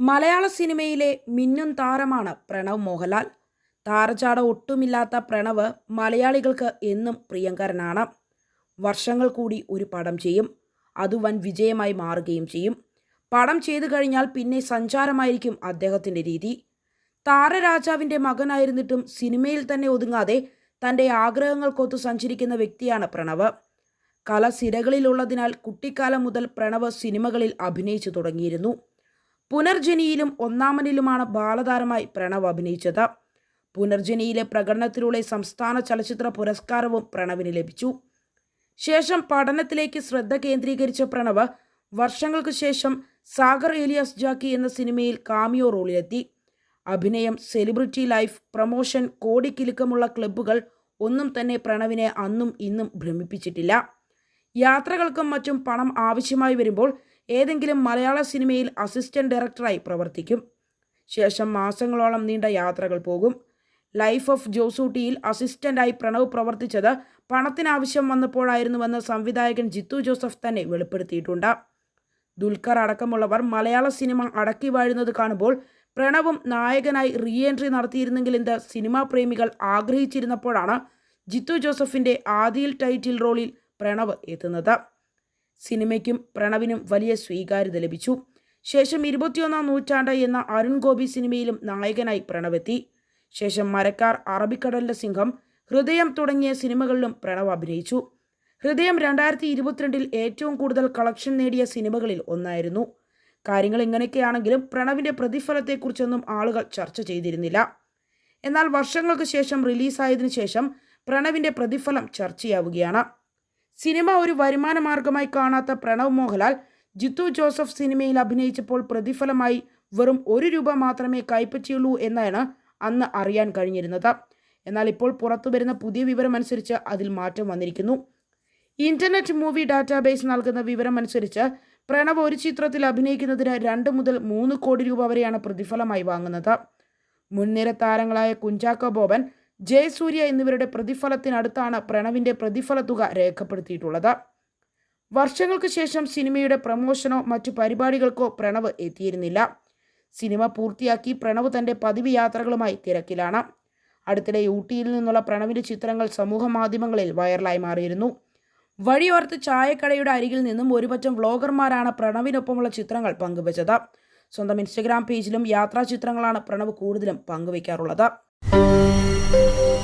മലയാള സിനിമയിലെ മിന്നും താരമാണ് പ്രണവ് മോഹൻലാൽ. താരചാട ഒട്ടുമില്ലാത്ത പ്രണവ് മലയാളികൾക്ക് എന്നും പ്രിയങ്കരനാണ്. വർഷങ്ങൾ കൂടി ഒരു പടം ചെയ്യും. അത് വൻ വിജയമായി മാറുകയും ചെയ്യും. പടം ചെയ്തു കഴിഞ്ഞാൽ പിന്നെ സഞ്ചാരമായിരിക്കും അദ്ദേഹത്തിന്റെ രീതി. താരരാജാവിന്റെ മകനായിരുന്നിട്ടും സിനിമയിൽ തന്നെ ഒതുങ്ങാതെ തന്റെ ആഗ്രഹങ്ങൾക്കൊത്തു സഞ്ചരിക്കുന്ന വ്യക്തിയാണ് പ്രണവ്. കല സിരകളിലുള്ളതിനാൽ കുട്ടിക്കാലം മുതൽ പ്രണവ് സിനിമകളിൽ അഭിനയിച്ചു തുടങ്ങിയിരുന്നു. പുനർജനിയിലും ഒന്നാമനിലുമാണ് ബാലതാരമായി പ്രണവ് അഭിനയിച്ചത്. പുനർജനിയിലെ പ്രകടനത്തിലൂടെ സംസ്ഥാന ചലച്ചിത്ര പുരസ്കാരവും പ്രണവിന് ലഭിച്ചു. ശേഷം പഠനത്തിലേക്ക് ശ്രദ്ധ കേന്ദ്രീകരിച്ച പ്രണവ് വർഷങ്ങൾക്ക് ശേഷം സാഗർ ഏലിയാസ് ജാക്കി എന്ന സിനിമയിൽ കാമിയോ റോളിലെത്തി. അഭിനയം സെലിബ്രിറ്റി ലൈഫ് പ്രൊമോഷൻ കോടിക്കിലുക്കമുള്ള ക്ലബ്ബുകൾ ഒന്നും തന്നെ പ്രണവിനെ അന്നും ഇന്നും ഭ്രമിപ്പിച്ചിട്ടില്ല. യാത്രകൾക്കും മറ്റും പണം ആവശ്യമായി വരുമ്പോൾ ഏതെങ്കിലും മലയാള സിനിമയിൽ അസിസ്റ്റന്റ് ഡയറക്ടറായി പ്രവർത്തിക്കും. ശേഷം മാസങ്ങളോളം നീണ്ട യാത്രകൾ പോകും. ലൈഫ് ഓഫ് ജോസൂട്ടിയിൽ അസിസ്റ്റന്റായി പ്രണവ് പ്രവർത്തിച്ചത് പണത്തിനാവശ്യം വന്നപ്പോഴായിരുന്നുവെന്ന് സംവിധായകൻ ജിത്തു ജോസഫ് തന്നെ വെളിപ്പെടുത്തിയിട്ടുണ്ട്. ദുൽഖർ അടക്കമുള്ളവർ മലയാള സിനിമ അടക്കി വാഴുന്നത് കാണുമ്പോൾ പ്രണവും നായകനായി റീ എൻട്രി നടത്തിയിരുന്നെങ്കിൽ എന്ത് സിനിമാ പ്രേമികൾ ആഗ്രഹിച്ചിരുന്നപ്പോഴാണ് ജിത്തു ജോസഫിന്റെ ആദിയിൽ ടൈറ്റിൽ റോളിൽ പ്രണവ് എത്തുന്നത്. സിനിമയ്ക്കും പ്രണവിനും വലിയ സ്വീകാര്യത ലഭിച്ചു. ശേഷം ഇരുപത്തിയൊന്നാം നൂറ്റാണ്ട് എന്ന അരുൺ ഗോപി സിനിമയിലും നായകനായി പ്രണവെത്തി. ശേഷം മരക്കാർ അറബിക്കടലിന്റെ സിംഹം ഹൃദയം തുടങ്ങിയ സിനിമകളിലും പ്രണവ് അഭിനയിച്ചു. ഹൃദയം രണ്ടായിരത്തി ഇരുപത്തിരണ്ടിൽ ഏറ്റവും കൂടുതൽ കളക്ഷൻ നേടിയ സിനിമകളിൽ ഒന്നായിരുന്നു. കാര്യങ്ങൾ ഇങ്ങനെയൊക്കെയാണെങ്കിലും പ്രണവിന്റെ പ്രതിഫലത്തെക്കുറിച്ചൊന്നും ആളുകൾ ചർച്ച ചെയ്തിരുന്നില്ല. എന്നാൽ വർഷങ്ങൾക്ക് ശേഷം റിലീസായതിനു ശേഷം പ്രണവിന്റെ പ്രതിഫലം ചർച്ചയാവുകയാണ്. സിനിമ ഒരു വരുമാന മാർഗമായി കാണാത്ത പ്രണവ് മോഹൻലാൽ ജിത്തു ജോസഫ് സിനിമയിൽ അഭിനയിച്ചപ്പോൾ പ്രതിഫലമായി വെറും ഒരു രൂപ മാത്രമേ കൈപ്പറ്റിയുള്ളൂ എന്നാണ് അന്ന് അറിയാൻ കഴിഞ്ഞിരുന്നത്. എന്നാൽ ഇപ്പോൾ പുറത്തു വരുന്ന പുതിയ വിവരമനുസരിച്ച് അതിൽ മാറ്റം വന്നിരിക്കുന്നു. ഇന്റർനെറ്റ് മൂവി ഡാറ്റാബേസ് നൽകുന്ന വിവരമനുസരിച്ച് പ്രണവ് ഒരു ചിത്രത്തിൽ അഭിനയിക്കുന്നതിന് രണ്ട് മുതൽ മൂന്ന് കോടി രൂപ വരെയാണ് പ്രതിഫലമായി വാങ്ങുന്നത്. മുൻനിര താരങ്ങളായ കുഞ്ചാക്കോ ബോബൻ ജയസൂര്യ എന്നിവരുടെ പ്രതിഫലത്തിനടുത്താണ് പ്രണവിന്റെ പ്രതിഫല തുക രേഖപ്പെടുത്തിയിട്ടുള്ളത്. വർഷങ്ങൾക്ക് ശേഷം സിനിമയുടെ പ്രമോഷനോ മറ്റു പരിപാടികൾക്കോ പ്രണവ് എത്തിയിരുന്നില്ല. സിനിമ പൂർത്തിയാക്കി പ്രണവ് തന്റെ പതിവ് യാത്രകളുമായി തിരക്കിലാണ്. അടുത്തിടെ ഊട്ടിയിൽ നിന്നുള്ള പ്രണവിന്റെ ചിത്രങ്ങൾ സമൂഹ മാധ്യമങ്ങളിൽ വൈറലായി മാറിയിരുന്നു. വഴിയോർത്ത് ചായക്കടയുടെ അരികിൽ നിന്നും ഒരുപറ്റം വ്ളോഗർമാരാണ് പ്രണവിനൊപ്പമുള്ള ചിത്രങ്ങൾ പങ്കുവച്ചത്. സ്വന്തം ഇൻസ്റ്റഗ്രാം പേജിലും യാത്രാ ചിത്രങ്ങളാണ് പ്രണവ് കൂടുതലും പങ്കുവയ്ക്കാറുള്ളത്. Música